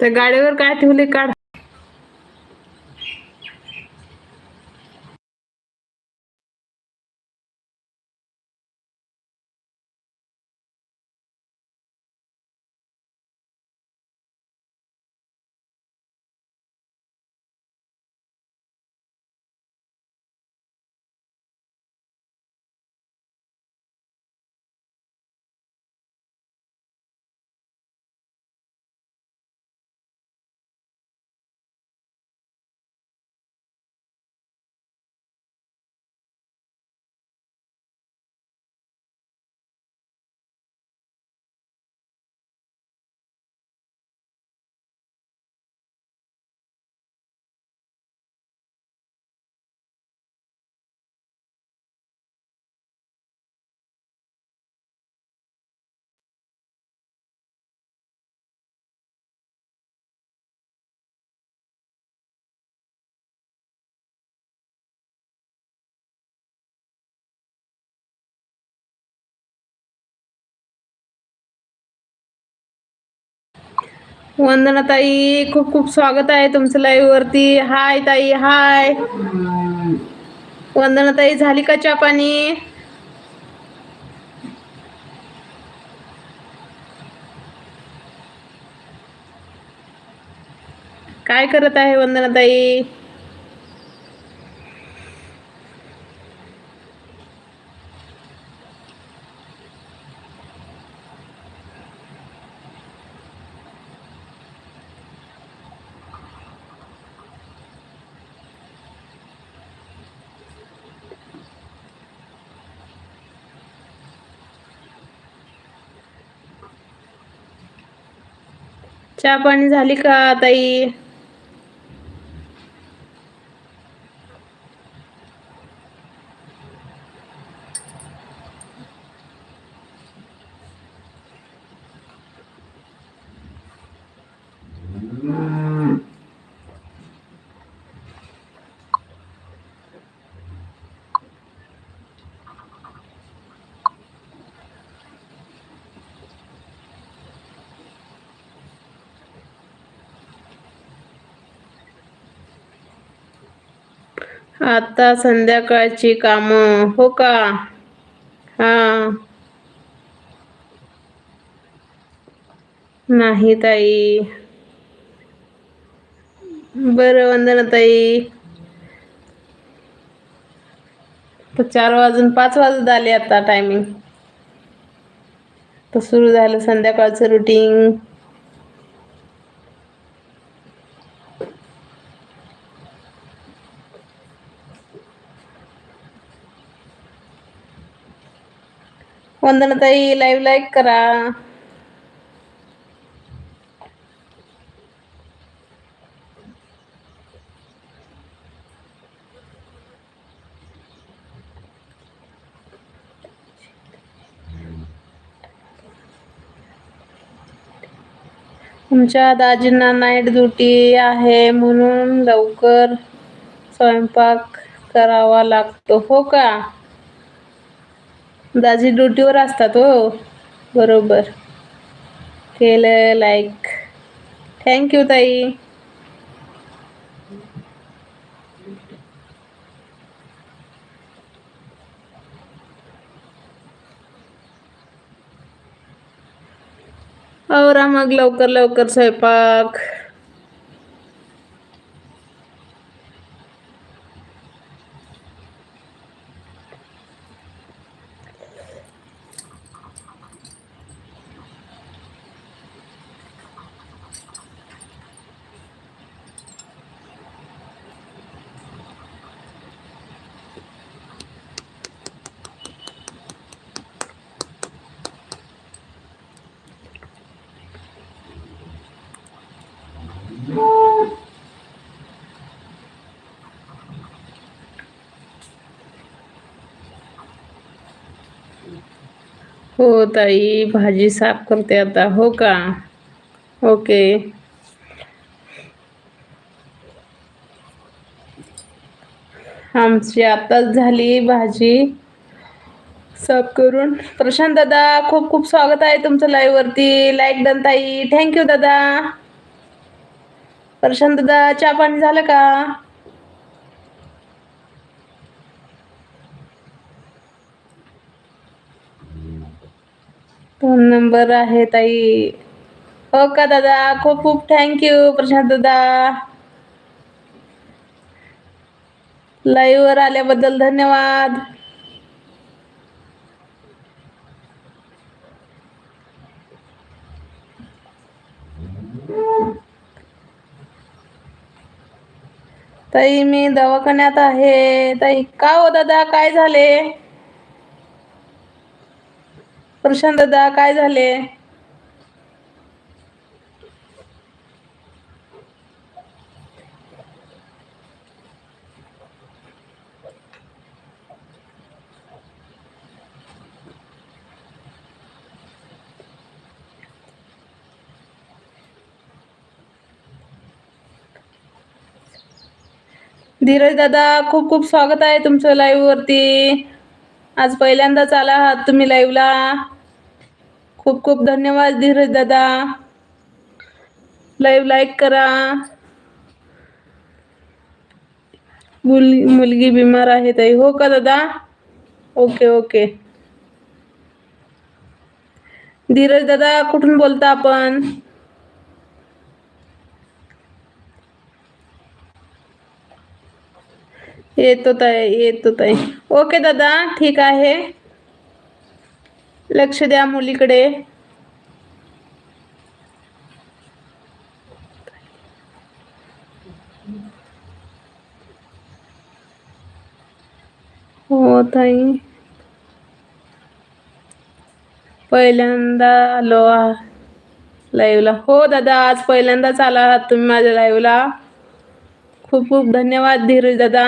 त्या गाडीवर काय ठेवले? काढ. वंदना ताई खूप खूप स्वागत आहे तुमचं लाईव्ह वरती. हाय ताई हाय वंदना ताई झाली का चहा पाणी? काय करत आहे वंदना ताई चहा पाणी झाली का ताई? आता संध्याकाळची काम हो का? हा. नाही ताई. बरं वंदना ताई. तर चार वाजून पाच वाजत आले आता टायमिंग तर सुरू झालं संध्याकाळचं रुटीन वंदना ताई लाईव्ह लाईक करा. तुमच्या दाजींना नाईट ड्युटी आहे म्हणून लवकर स्वयंपाक करावा लागतो हो का? दाजी ड्युटीवर असतात हो. बरोबर. केलं लाईक थँक्यू ताई. औरा मग लवकर लवकर स्वयंपाक. हो ताई भाजी साफ करते आता. हो का? ओके. आमची आताच झाली भाजी साफ करून. प्रशांत दादा खूप खूप स्वागत आहे तुमचं लाईव्ह वरती. लाईक डन ताई. थँक्यू दादा. प्रशांत दादा चहा पाणी झालं का? नंबर आहे ताई. हो का दादा? खूप खूप थँक्यू प्रशांत दादा. लाईव्हवर आल्याबद्दल धन्यवाद. ताई मी दवाखान्यात आहे. ताई का हो दादा? काय झाले? प्रशांत दादा काय झाले? धीरज दादा खूप खूप स्वागत आहे तुमचं लाईव्ह वरती. आज पहिल्यांदाच आला आहात तुम्ही लाईव्हला खूप खूप धन्यवाद धीरज दादा। लाईव्ह लाईक करा। मुल, मुलगी बिमार आहे ताई. हो का दादा? ओके ओके धीरज दादा, कुठून बोलता आपण? येतो ताई येतो ताई. ओके दादा, ठीक आहे. लक्ष द्या मुलीकडे. हो ताई. पहिल्यांदा आलो लाईव्हला हो दादा आज पहिल्यांदाच आला आहात तुम्ही माझ्या लाईव्हला खूप खूप धन्यवाद धीरज दादा.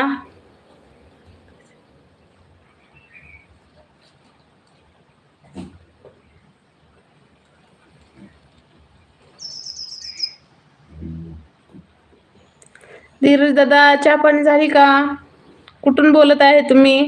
धीरज दादा चहा पाणी झाली का? कुठून बोलत आहे तुम्ही?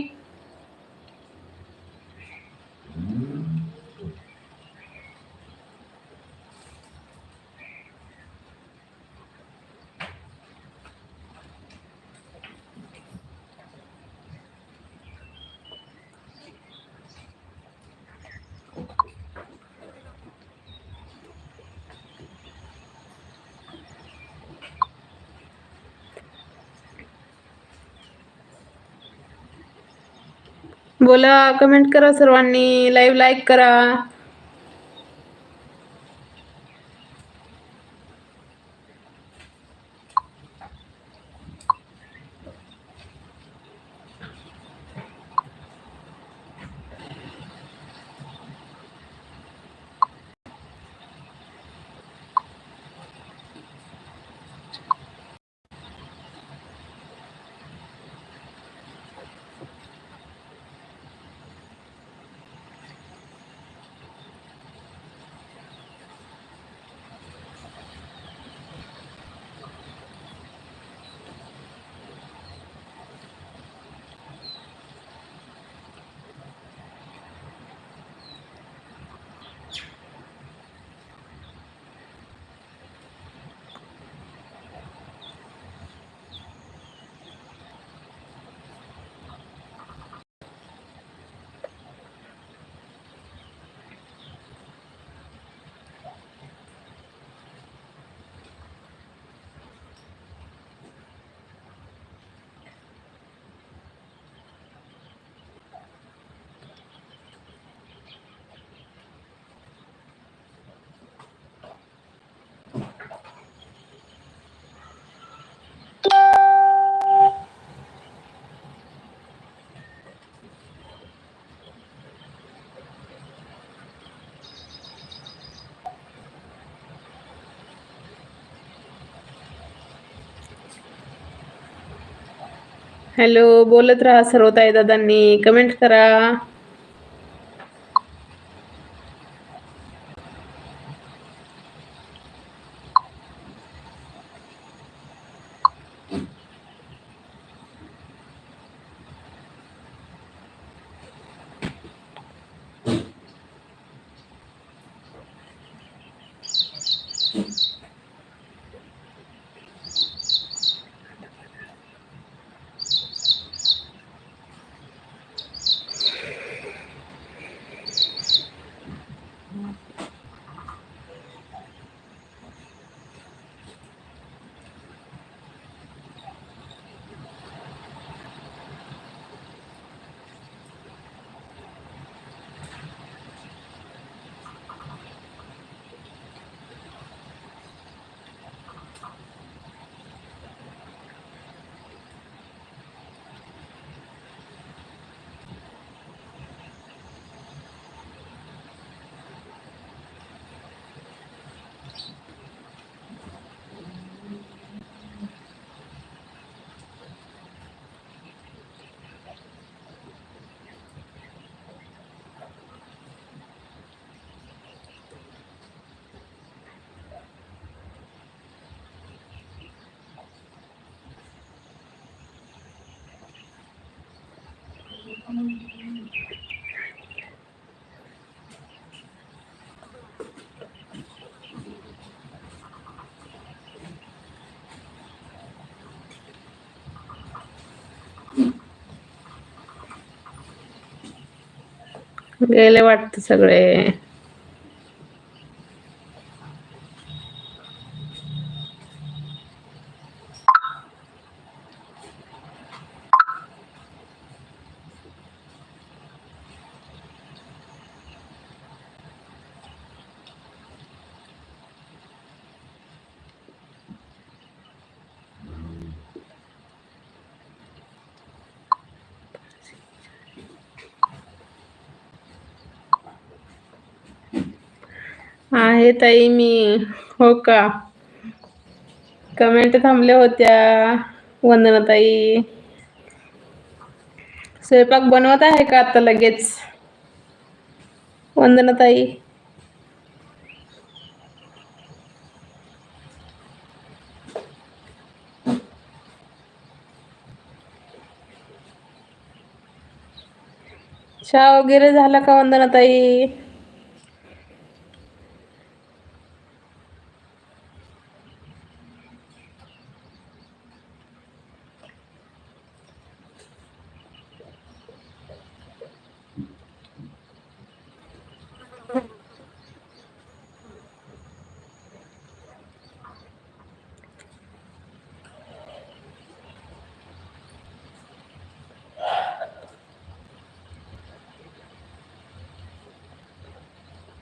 बोला कमेंट करा सर्वांनी लाईव्ह लाईक करा. हॅलो बोलत राहा सर्व ताई दादांनी. कमेंट करा. गेले वाटत सगळे. आहे ताई मी. हो का? कमेंट थांबल्या होत्या वंदनाताई. स्वयंपाक बनवत आहे का आता लगेच? वंदनाताई. चहा वगैरे झाला का वंदनाताई?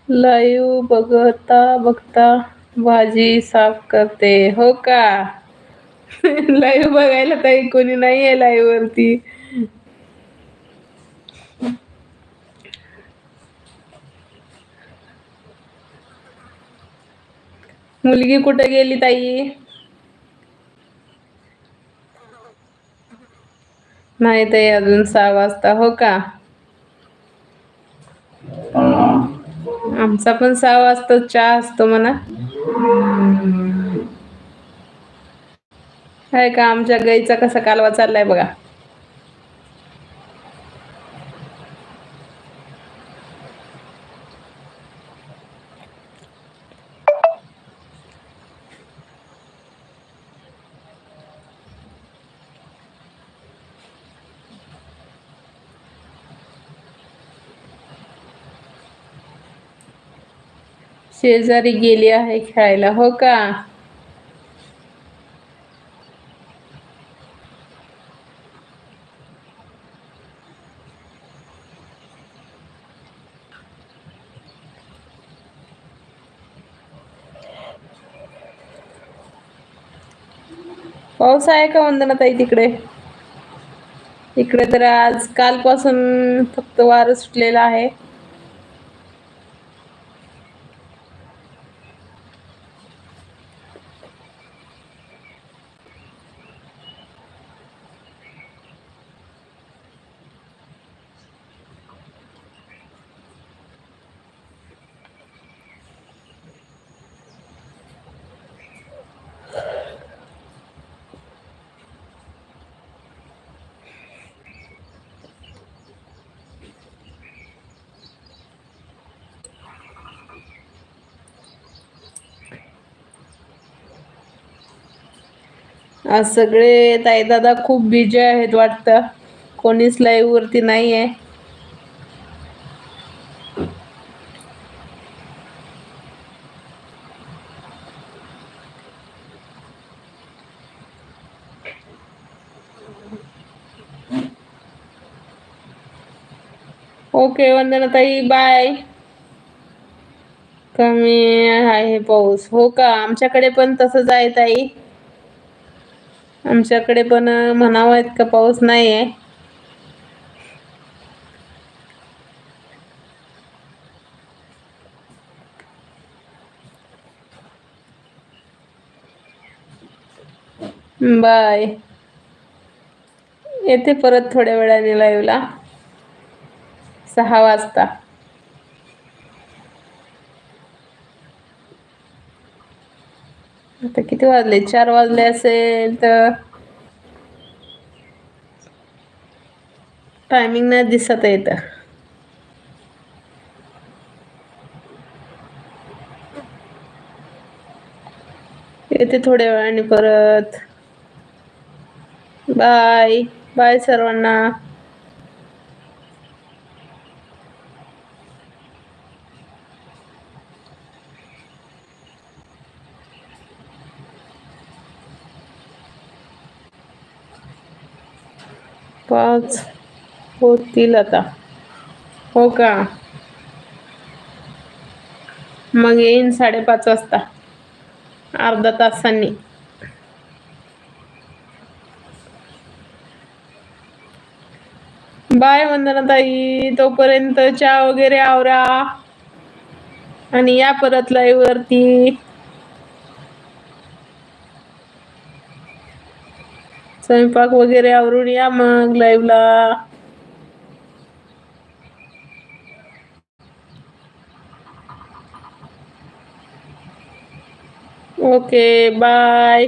लाईव बघता बघता भाजी साफ करते हो का? लाईव्ह बघायला ताई कोणी नाही आहे लाईव्ह वरती मुलगी कुठे गेली ताई? नाही ताई अजून सहा वाजता हो का? आमचा पण सहा वाजता चहा असतो म्हणा. आहे का? आमच्या गाईचा कसा कालवा चाललाय बघा. शेजारी गेली आहे खेळायला हो का? पाऊस आहे का वंदनाताई तिकडे? इकडे तर आज कालपासून फक्त वारं सुटलेला आहे. आज सगळे ताई दादा खूप बिजी आहेत वाटतं. कोणीच लाईव्ह वरती नाही आहे ओके वंदनाताई बाय कमी आहे पाऊस. हो का? आमच्याकडे पण तसंच आहे ताई. आमच्याकडे पण म्हणावं इतका पाऊस नाही आहे बाय. येते परत थोड्या वेळाने लाईव्हला सहा वाजता. आता किती वाजले? चार वाजले असेल तर टायमिंग नाही दिसत आहे येते थोड्या वेळाने परत. बाय बाय सर्वांना. पाच होतील आता. हो का? मग येईन साडेपाच वाजता. अर्धा तासांनी. बाय वंदनाताई तोपर्यंत चहा वगैरे आवरा. आणि या परत लाईव्ह वरती. स्वयंपाक वगैरे आवरून या मग लाईव्हला ओके बाय